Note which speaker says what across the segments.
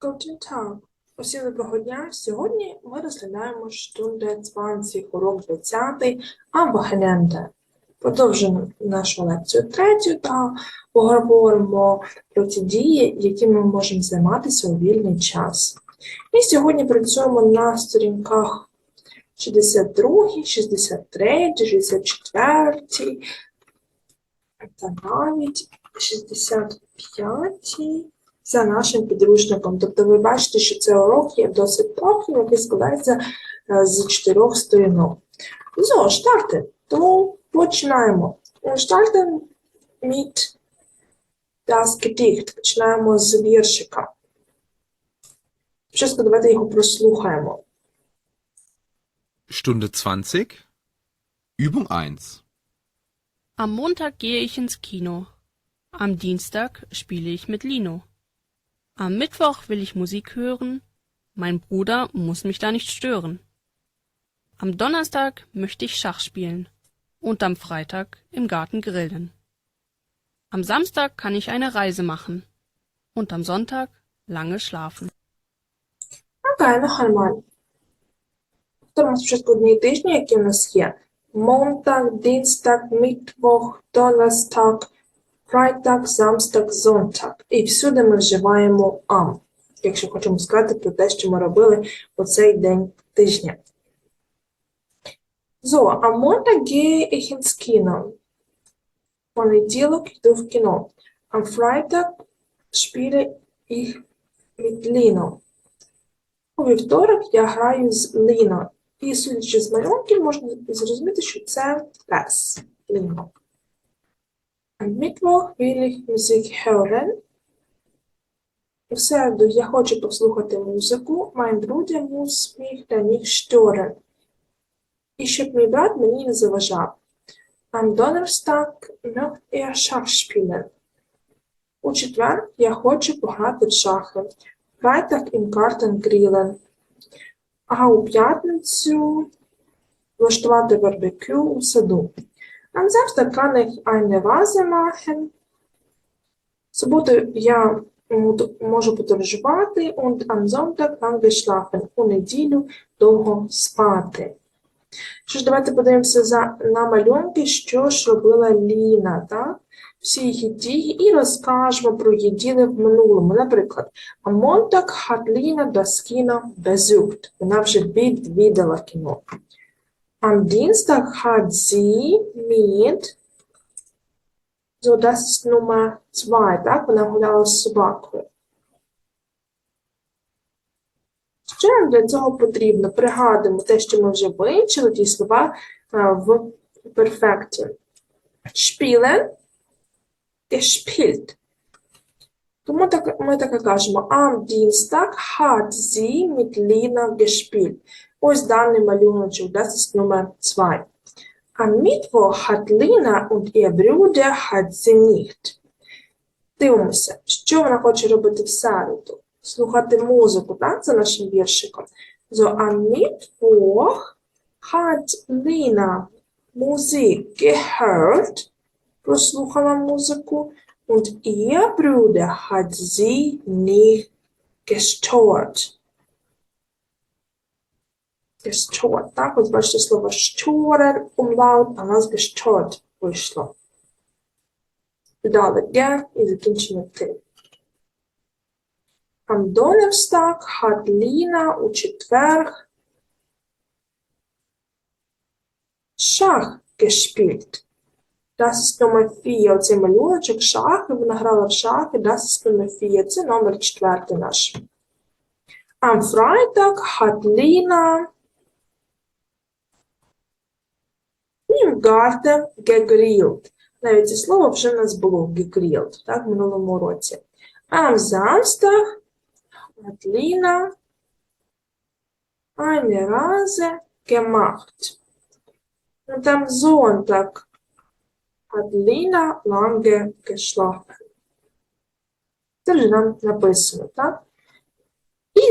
Speaker 1: Tag. Усім доброго дня. Сьогодні ми розглядаємо Stunde 20, урок 20 або Гененде. Продовжуємо нашу лекцію третю та поговоримо про ті дії, якими ми можемо займатися у вільний час. І сьогодні працюємо на сторінках 62, 63, 64 та навіть 65 за нашим підручником. Тобто ви бачите, що цей урок є досить трохи, який складається е, з чотирьох сторінок. So, starten. То починаємо. Starten mit das Gedicht. Починаємо з віршика. Спочатку давайте його прослухаємо.
Speaker 2: Stunde 20. Übung 1.
Speaker 3: Am Montag gehe ich ins Kino. Am Dienstag spiele ich mit Lino. Am Mittwoch will ich Musik hören. Mein Bruder muss mich da nicht stören. Am Donnerstag möchte ich Schach spielen. Und am Freitag im Garten grillen. Am Samstag kann ich eine Reise machen. Und am Sonntag lange schlafen.
Speaker 1: Окей, ну нормально. Повторимо спочатку дні тижня, які в нас є. Монтаг, Дінстаг, Мітвох, Донерстаг, Фрайтаг, Самстаг, Зонтаг. І всюди ми вживаємо ам, якщо хочемо сказати про те, що ми робили у цей день тижня. So, am Montag gehe ich. Понеділок йду в кіно. Am Freitag spiele ich mit Lino. У вівторок я граю з Ліно. І судячи з малюнків, можна зрозуміти, що це пес Ліно. Mittwoch will ich Musik hören. У середу я хочу послухати музику. Mein Bruder muss mich da nicht stören. І щоб мій брат мені не заважав. Am Donnerstag möchte er Schach spielen. У четвер я хочу пограти в шахи. Freitag im Garten grillen. А у п'ятницю влаштувати барбекю у саду. Samstag kann ich eine Reise machen. Суботу я можу подорожувати und am Sonntag lange schlafen. У неділю довго спати. Що ж, давайте подивимося за, на малюнки, що ж робила Ліна, так? Всі її дії і розкажемо про її діли в минулому. Наприклад, Am Montag hat Lina das. Вона вже відвідала кіно. Am Dienstag hat sie mit So, das ist Nummer 2, так? Вона гуляла з собакою. Що нам для цього потрібно? Пригадуємо те, що ми вже вивчили, ті слова в перфекті. Spielen, gespielt. Тому так, ми так і кажемо. Am Dienstag hat sie mit Lina gespielt. Ось даний малюночок, das ist Nummer 2. Am Mittwoch hat Lina und ihr Bruder hat sie nicht. Дивимося, що вона хоче робити в середу. Слухати музику, так, за нашим віршиком. So, am Mittwoch hat Lina Musik gehört, прослухала музику, und ihr Bruder hat sie nicht gestört. Gestört, так, ось бачите слово stören, umlaut, а у нас gestört вийшло. Додали ге і закінчено ти. Am Donnerstag у четверг Schach gespielt. Das ist Nummer 4. Оцей малюночок шахи, вона грала в шахи, das ist Nummer 4. Це номер четвертий наш. Am Freitag hat Lina im Навіть це слово вже в нас було gegrillt, так, в минулому році. Am Samstag hat Lina eine Reise gemacht. Und am Sonntag hat Lina lange geschlafen. Це вже нам написано, так?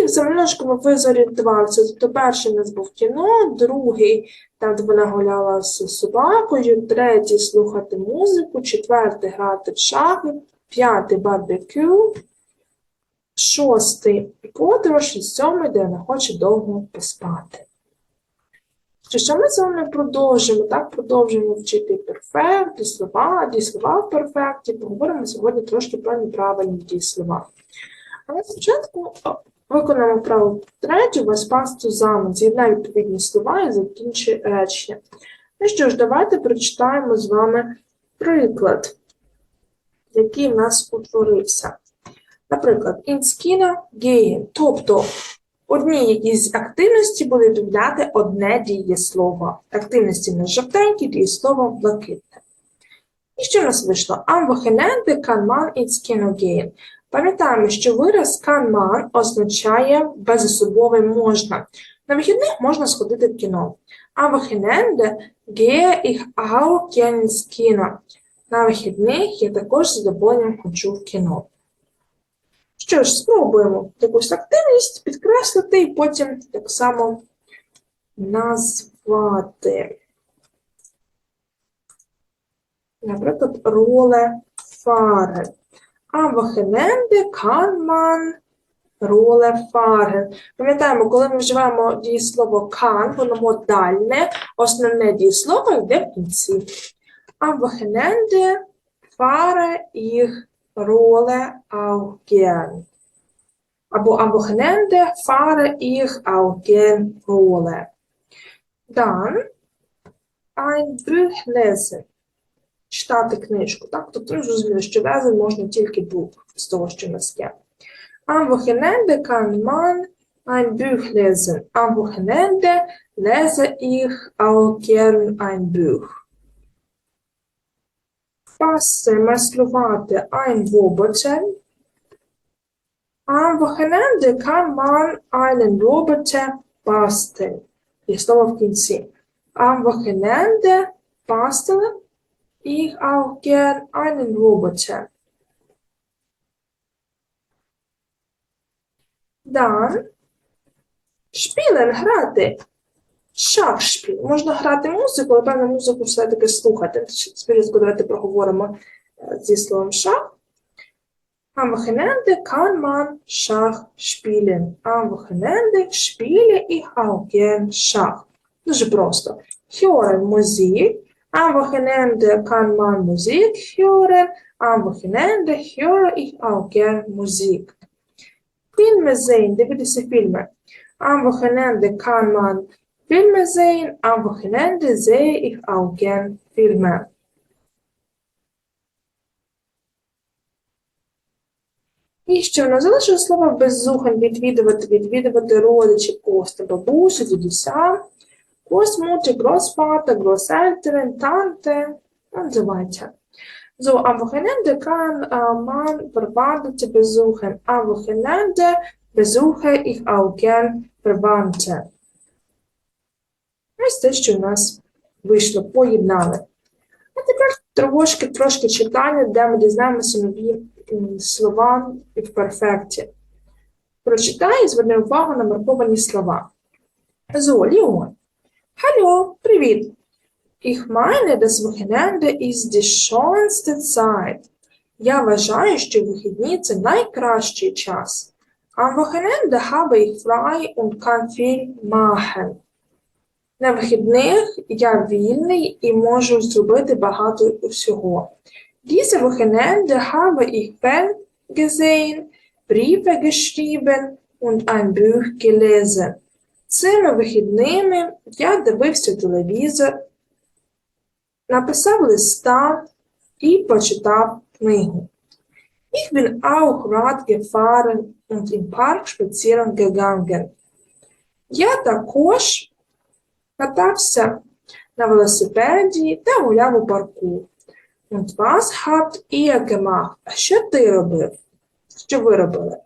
Speaker 1: І за минуточку ви зорієнтувалися. Тобто перший у нас був кіно, другий, там де вона гуляла з собакою, третій слухати музику, четвертий грати в шахи, п'ятий барбекю, шостий подорож сьомий, де вона хоче довго поспати. Що, ми з вами продовжимо? Так, продовжуємо вчити перфект, дієслова, дієслова в перфекті. Поговоримо сьогодні трошки про неправильні дієслова. Але спочатку виконаємо вправу третю, вас пасту замок, з'єднай відповідні слова і закінчи речення. Ну що ж, давайте прочитаємо з вами приклад, який в нас утворився. Наприклад, інскіна геєн, тобто одній із активності буде відповідати одне дієслово. Активності на жовтенькі, дієслово блакитне. І що в нас вийшло? Man ins Kino gehen. Пам'ятаємо, що вираз man означає безособовий можна. На вихідних можна сходити в кіно. Am Wochenende gehe ich auch gern ins. На вихідних я також з задоволенням ходжу в кіно. Що ж, спробуємо якусь активність підкреслити і потім так само назвати. Наприклад, роле фари. Am Wochenende kann man роле фари. Пам'ятаємо, коли ми вживаємо дієслово kann, воно модальне, основне дієслово йде в кінці. Wochenende fahre ich Rolle auch gern. Або Wochenende fahre ich auch gern Dann ein Buch lesen. Читати книжку. Так? Тобто, ну, зрозуміло, що lesen можна тільки бук з того, що в нас є. Kann man ein Buch lesen. Am Wochenende lese ich auch gern ein Roboter. Am Wochenende kann man einen Roboter basteln. І слово в кінці. Am Wochenende ich auch gern einen Roboter. Dann spielen грати. Шахшпіль. Можна грати музику, але певно музику все-таки слухати. Спочатку давайте проговоримо е, зі словом шах. Am Wochenende kann man Schach spielen. Am Wochenende spiele ich auch gern Schach. Дуже просто. Hören Musik. Wochenende kann man Musik hören. Am Wochenende höre ich auch gern Musik. Filme sehen. Дивитися фільми. Am Wochenende kann man Filme sehen. Am Wochenende sehe ich auch gern Filme. І ще в нас залишилось слово беззухань відвідувати, відвідувати родичів, коста, бабусю, дідуся, Großmutter, Großvater, Großeltern, Tante und so weiter. So, am Wochenende kann äh, man Verwandte besuchen. Am Wochenende besuche ich auch gern Verwandte. Ось те, що в нас вийшло, поєднали. А тепер трошки, трошки читання, де ми дізнаємося нові слова в перфекті. Прочитай і зверни увагу на марковані слова. So, Leon. Hallo, привіт. Ich meine, das Wochenende ist die schönste Zeit. Я вважаю, що вихідні – це найкращий час. Am Wochenende habe ich frei und kann viel machen. На вихідних я вільний і можу зробити багато всього. Diese Wochenende habe ich Film gesehen, Briefe geschrieben und ein Buch gelesen. Цими вихідними я дивився телевізор, написав листа і почитав книгу. Ich bin auch Rad gefahren und im Park spazieren gegangen. Я також катався на велосипеді та гуляв у парку. Und was habt ihr gemacht? А що ти робив? Що ви робили?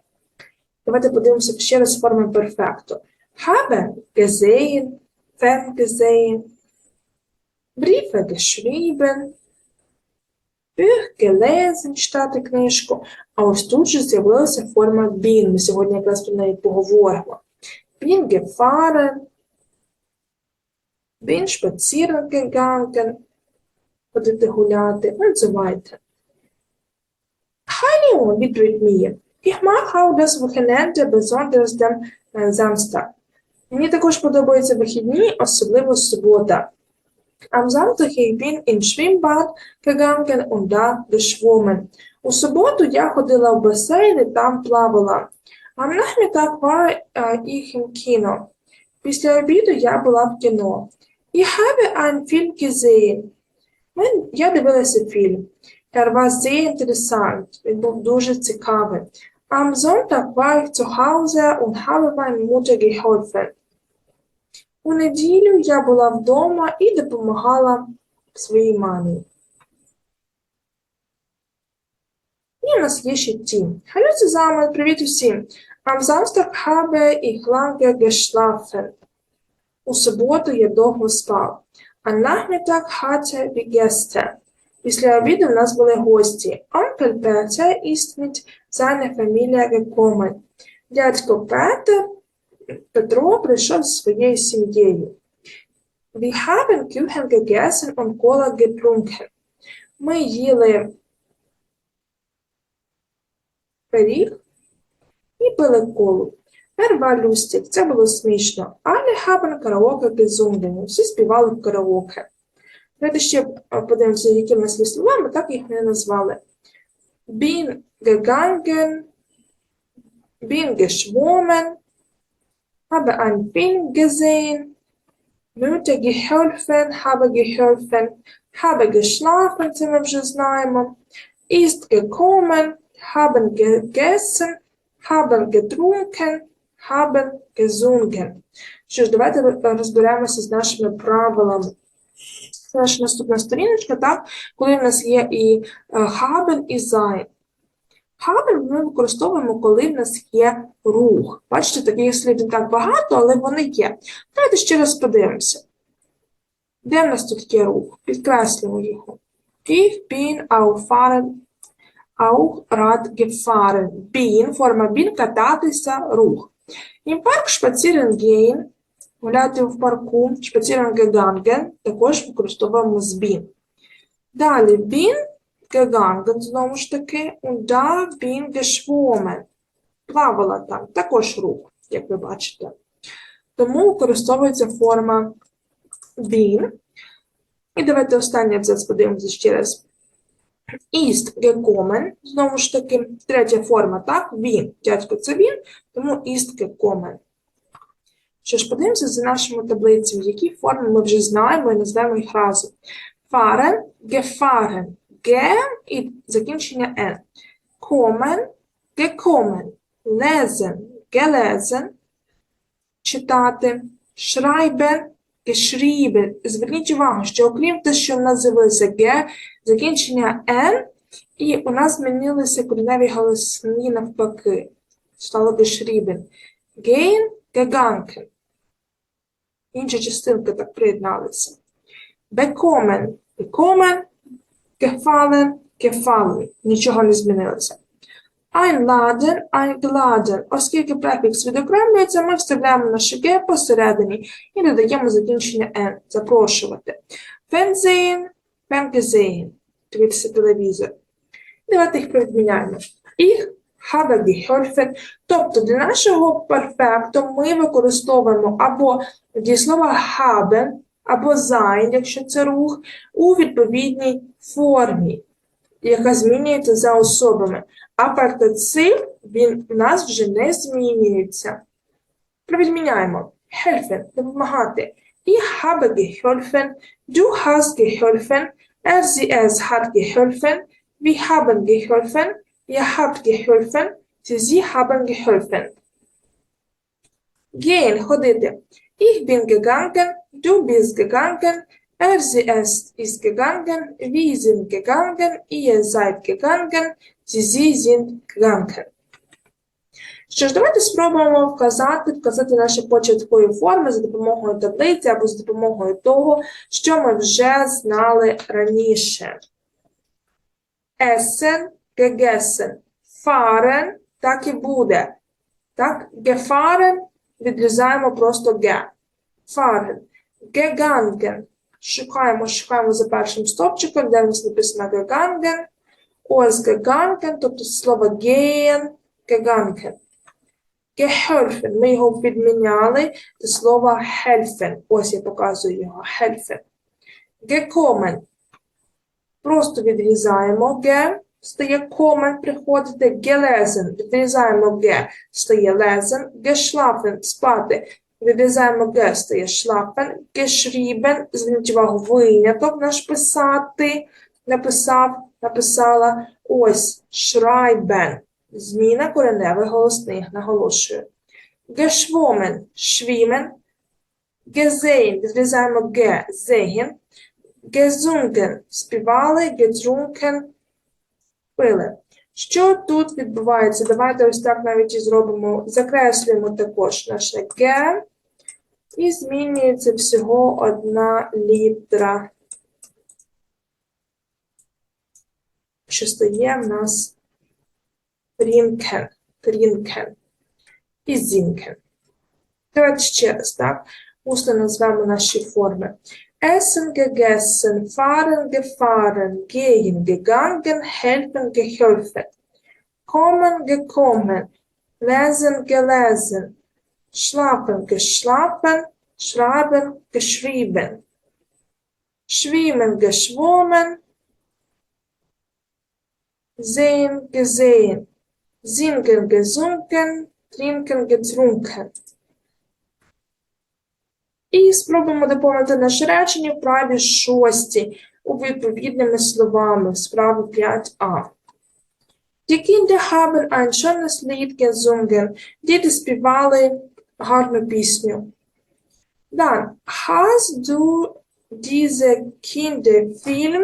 Speaker 1: Давайте подивимося ще раз форми перфекту. Haben gesehen, fern gesehen, Briefe geschrieben, Büch gelesen, читати книжку. А ось тут же з'явилася форма bin. Ми сьогодні якраз про неї поговоримо. Bin gefahren, bin spazieren gegangen, ходити гуляти. Хай Леон, відповідь Мія. Ich mag auch das Wochenende, besonders den äh, Samstag. Мені також подобаються вихідні, особливо субота. Am Samstag ich bin ins Schwimmbad gegangen und da geschwommen. У суботу я ходила в басейн і там плавала. Am Nachmittag war äh, ich im Kino. Після обіду я була в кіно. Ich habe einen Film gesehen. Я дивилася фільм. Er war sehr interessant. Він був дуже цікавий. Am Sonntag war ich zu Hause und habe meiner Mutter geholfen. У неділю я була вдома і допомагала своїй мамі. І у ті. Hallo zusammen, привіт усім. Samstag habe ich lange geschlafen. У суботу я довго спав. Nachmittag hatte wir Gäste. Після обіду в нас були гості. Mit seiner Familie gekommen. Дядько Петер Петро прийшов зі своєю сім'єю. Wir haben Kuchen gegessen und Cola getrunken. Ми їли пиріг і пили колу. Er war це було смішно. Alle haben Karaoke gesungen. Всі співали в караоке. Давайте ще е, подивимося, які в нас є слова, ми так їх не назвали. Bin gegangen, bin geschwommen, habe einen Film gesehen, Mutter geholfen, habe geholfen, habe geschlafen, це ми вже знаємо, ist gekommen, haben gegessen, haben getrunken, haben gesungen. Що ж, давайте розберемося з нашими правилами. Це наша наступна сторіночка, так, коли в нас є і е, haben, і sein. Haben ми використовуємо, коли в нас є рух. Бачите, таких слів не так багато, але вони є. Давайте ще раз подивимося. Де в нас тут є рух? Підкреслюємо його. Ich bin auf fahren, auch Rad gefahren. Bin, форма bin, кататися, рух. Im Park spazieren gehen, гуляти в парку, spazieren gegangen, також використовуємо з bin. Далі bin gegangen, знову ж таки, und da bin geschwommen. Плавала там, також рух, як ви бачите. Тому використовується форма bin. І давайте останній абзац подивимося ще раз. Ist gekommen, знову ж таки, третя форма, так? Він. Дядько це він, тому ist gekommen. Що ж, подивимося за нашими таблицями, які форми ми вже знаємо і назвемо їх разом. Fahren, gefahren, ge і закінчення n. Kommen, gekommen, lesen, gelesen, читати, schreiben, geschrieben. Зверніть увагу, що окрім те, що в нас з'явилося ге, закінчення n, і у нас змінилися кореневі голосні навпаки. Стало geschrieben. Gehen, gegangen. Інші частинки так приєдналися. Bekommen, bekommen, gefallen, gefallen. Нічого не змінилося. Einladen, eingeladen. Оскільки префікс відокремлюється, ми вставляємо наше ге посередині і додаємо закінчення n. Запрошувати. Fernsehen, Fernsehen. Дивитися телевізор. Давайте їх провідміняємо. Ich habe geholfen. Тобто для нашого перфекту ми використовуємо або дієслова haben, або sein, якщо це рух, у відповідній формі, яка змінюється за особами. А партицip, він у нас вже не змінюється. Провідміняємо. Helfen – допомагати. Ich habe geholfen, du hast geholfen, er sie es hat geholfen, wir haben geholfen, ihr habt geholfen, sie haben geholfen. Gehen – ходити. Ich bin gegangen, du bist gegangen, er sie es ist gegangen, wir sind gegangen, ihr seid gegangen, sie sie sind gegangen. Що ж, давайте спробуємо вказати, вказати наші початкові форми за допомогою таблиці або за допомогою того, що ми вже знали раніше. Essen, gegessen, fahren, так і буде. Так, gefahren відрізаємо просто ge. Fahren, gegangen. Шукаємо, шукаємо за першим стопчиком, де в нас написано gegangen. Ось gegangen, тобто слово gehen, gegangen. Geholfen. Ми його підміняли до слова helfen. Ось я показую його. Helfen. Gekommen. Просто відрізаємо ге, стає комен, приходити gelesen. Відрізаємо ге, стає lesen. Geschlafen. Спати. Відрізаємо ге, стає schlafen. Geschrieben. Зверніть увагу, виняток наш писати. Написав, написала. Ось schreiben. Зміна кореневих голосних, наголошую. Geschwommen, schwimmen. Gesehen, відрізаємо ге, sehen. Gesungen, співали, getrunken, пили. Що тут відбувається? Давайте ось так навіть і зробимо. Закреслюємо також наше ге. І змінюється всього одна літера, що стає в нас Trinken, trinken і zinken. Давайте ще раз, так? Усно назвемо наші форми. Essen, gegessen, fahren, gefahren, gehen, gegangen, helfen, geholfen. Kommen, gekommen, lesen, gelesen, schlafen, geschlafen, schreiben, geschrieben. Schwimmen, geschwommen, sehen, gesehen. Singen, gesungen, trinken, getrunken. І спробуємо доповнити наше речення в праві шості у відповідними словами в справі 5а. Die Kinder haben ein schönes Lied gesungen. Діти співали гарну пісню. Dann, hast du diese Kinderfilm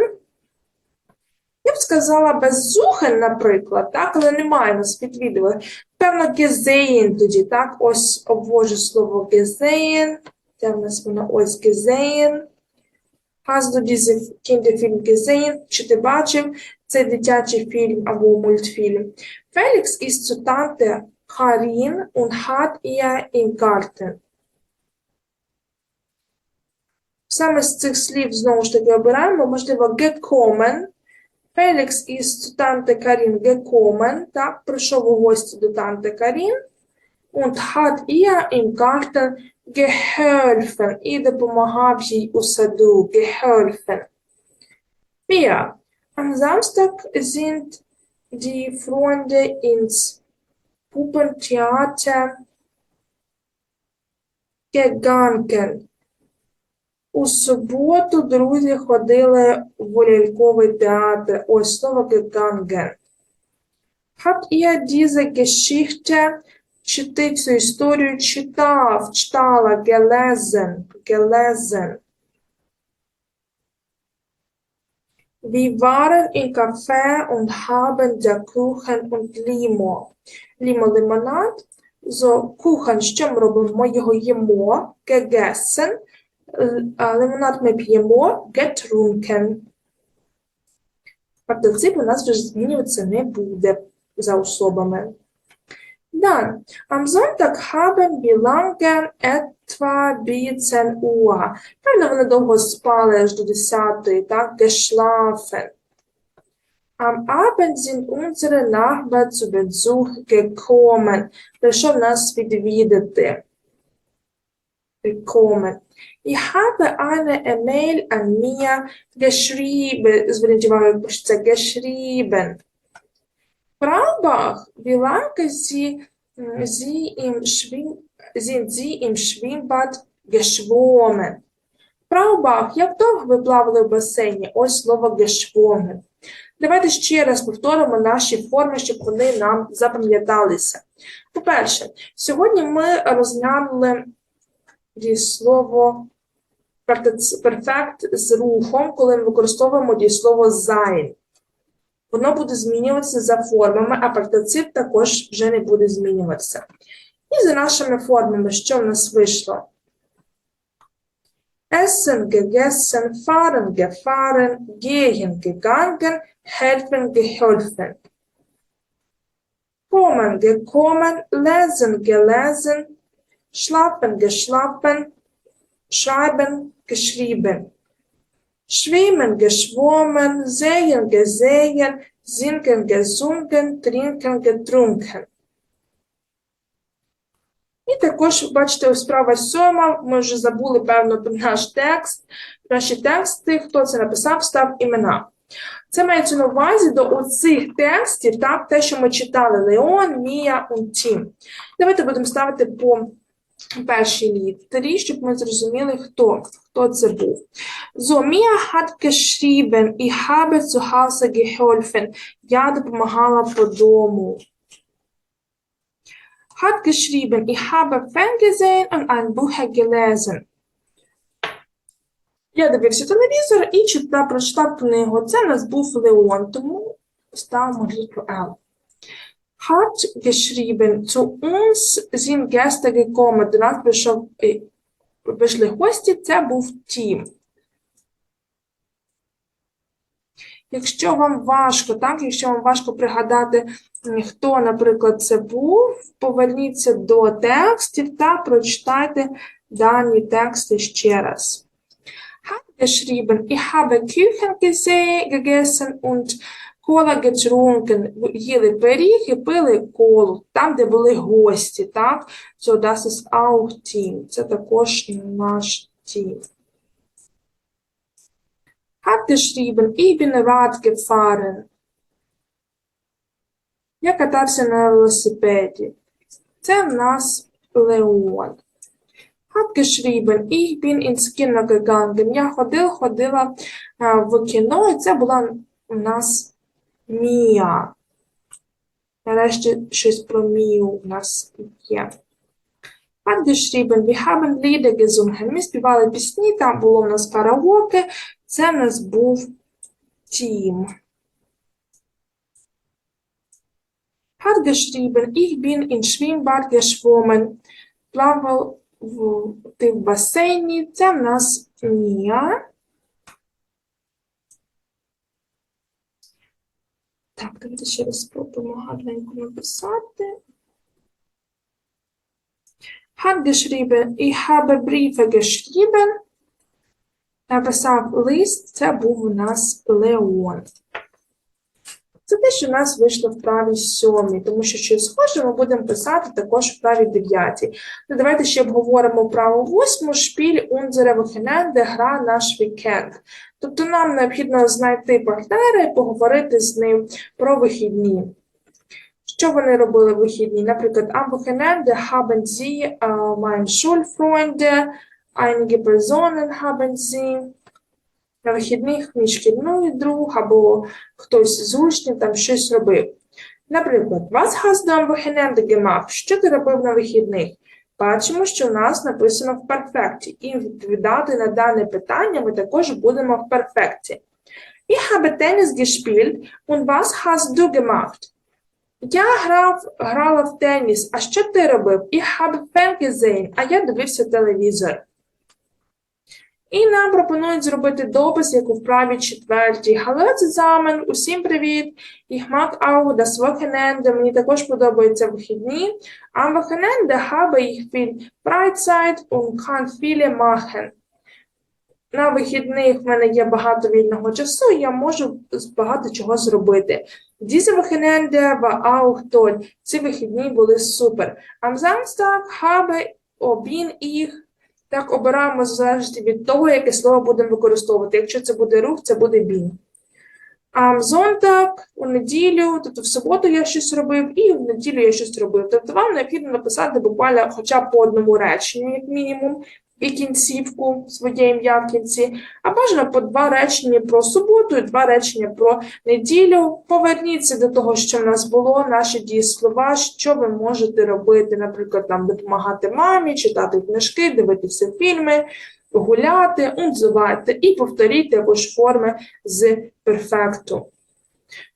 Speaker 1: я б сказала беззухен, наприклад, так, але немає нас відео. Певно, гезеїн тоді, так, ось обвожу слово гезеїн, де в нас воно ось гезеїн. Hast du diese Kinderfilm gesehen? Чи ти бачив цей дитячий фільм або мультфільм? Ist zu Tante Karin und hat ihr im Garten. Саме з цих слів знову ж таки обираємо, можливо, gekommen, Felix із Танте Карін gekommen, так, прийшов у гості до Танте Карін, und hat ihr im Garten geholfen, і допомагав їй у саду, geholfen. Wir. Am Samstag sind die Freunde ins Puppentheater gegangen. У суботу друзі ходили в ляльковий театр. Ось слово gegangen. Habt ihr diese Geschichte, чи ти цю історію читав, читала, gelesen, gelesen. Wir waren im Café und haben der Kuchen und Limo. Limo лимонад. So, кухен, що ми робимо? Ми його їмо, gegessen. Лимонад ми п'ємо getrunken. Партицип у нас вже змінюватися не буде за особами. Dann, am Sonntag haben wir lange etwa 10 Uhr. Певно, вони довго спали аж до 10, так, geschlafen. Am Abend sind unsere Nachbarn zu Besuch gekommen. Прийшов нас. Ich habe eine E-Mail an mir geschrieben. Зверніть увагу, пишеться wie lange Sie, äh, Sie im Schwimm, sind Sie im Schwimmbad geschwommen? Braubach, як довго ви плавали в басейні? Ось слово geschwommen. Давайте ще раз повторимо наші форми, щоб вони нам запам'яталися. По-перше, сьогодні ми розглянули дієслово перфект з рухом, коли ми використовуємо дієслово sein. Воно буде змінюватися за формами, а партицип також вже не буде змінюватися. І за нашими формами, що в нас вийшло? Essen, gegessen, fahren, gefahren, gehen, gegangen, helfen, geholfen. Kommen, gekommen, lesen, gelesen, schlafen, geschlafen, schreiben, geschrieben. Schwimmen, geschwommen, sehen, gesehen, singen, gesungen, trinken, getrunken. І також, бачите, справа сьома, ми вже забули, певно, наш текст, наші тексти, хто це написав, став імена. Це мається на увазі до оцих текстів, так, те, що ми читали: Леон, Мія, Тім. Давайте будемо ставити по першій літері, щоб ми зрозуміли, хто, хто це був. So, Mia hat geschrieben, ich habe zu. Я допомагала по дому. Hat geschrieben, ich habe Fernsehen und ein Buch gelesen. Я дивився телевізор і читав, прочитав книгу. Це в нас був Леон, тому ставимо літеру L. Hat geschrieben, zu uns sind Gäste gekommen. До нас прийшов, був Тім. Якщо вам важко, так, якщо вам важко пригадати, хто, наприклад, це був, поверніться до текстів та прочитайте дані тексти ще раз. Hat geschrieben, ich habe Kuchen gese- gegessen und Cola getrunken. Їли пиріг і пили колу, там, де були гості, так? So, das ist auch Team. Це також наш тім. Hat geschrieben, ich bin Rad gefahren. Я катався на велосипеді. Це в нас Леон. Hat geschrieben, ich bin ins Kino gegangen. Я ходив, ходила в кіно, і це була у нас Мія. Нарешті щось про Мію у нас є. Wir haben Lieder gesungen. Ми співали пісні, там було в нас караоке, це в нас був Тім. Hat geschrieben, ich bin in Schwimmbad geschwommen. Плавав ти в басейні, це в нас Мія. Так, давайте ще раз спробуємо гарненько написати. Hat geschrieben, ich habe Briefe geschrieben. Написав лист, це був у нас Леон. Це те, що в нас вийшло в правій сьомій, тому що щось схоже ми будемо писати також в правій дев'ятій. Ну, давайте ще обговоримо праву восьму шпіль unsere Wochenende, гра наш вікенд. Тобто нам необхідно знайти партнера і поговорити з ним про вихідні. Що вони робили в вихідні? Наприклад, am Wochenende haben sie äh, meine Schulfreunde, einige Personen haben sie. На вихідних мій шкільний друг або хтось з учнів там щось робив. Наприклад, was hast am Wochenende? Що ти робив на вихідних? Бачимо, що в нас написано в перфекті, і відповідати на дане питання ми також будемо в перфекті. Ich habe Tennis gespielt und was hast du gemacht? Я грав, грала в теніс. А що ти робив? Ich habe Fern а я дивився телевізор. І нам пропонують зробити допис, як у вправі четвертій. Hallo zusammen, усім привіт. Ich mag auch das Wochenende, мені також подобаються вихідні. Am Wochenende habe ich viel Freizeit und kann. На вихідних в мене є багато вільного часу, я можу багато чого зробити. Diese Wochenende war auch. Ці вихідні були супер. Am Samstag habe bin ich так обираємо залежно від того, яке слово будемо використовувати. Якщо це буде рух, це буде бій. А зонтак, у неділю, тобто в суботу я щось робив, і в неділю я щось робив. Тобто вам необхідно написати буквально хоча б по одному реченню, як мінімум, і кінцівку, своє ім'я в кінці, а бажано по два речення про суботу і два речення про неділю. Поверніться до того, що в нас було, наші дієслова, що ви можете робити, наприклад, там допомагати мамі, читати книжки, дивитися фільми, гуляти, унзувати і повторіть також форми з перфекту.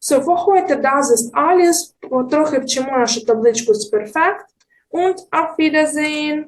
Speaker 1: So, heute das ist. Трохи вчимо нашу табличку з перфект. Und auf Wiedersehen!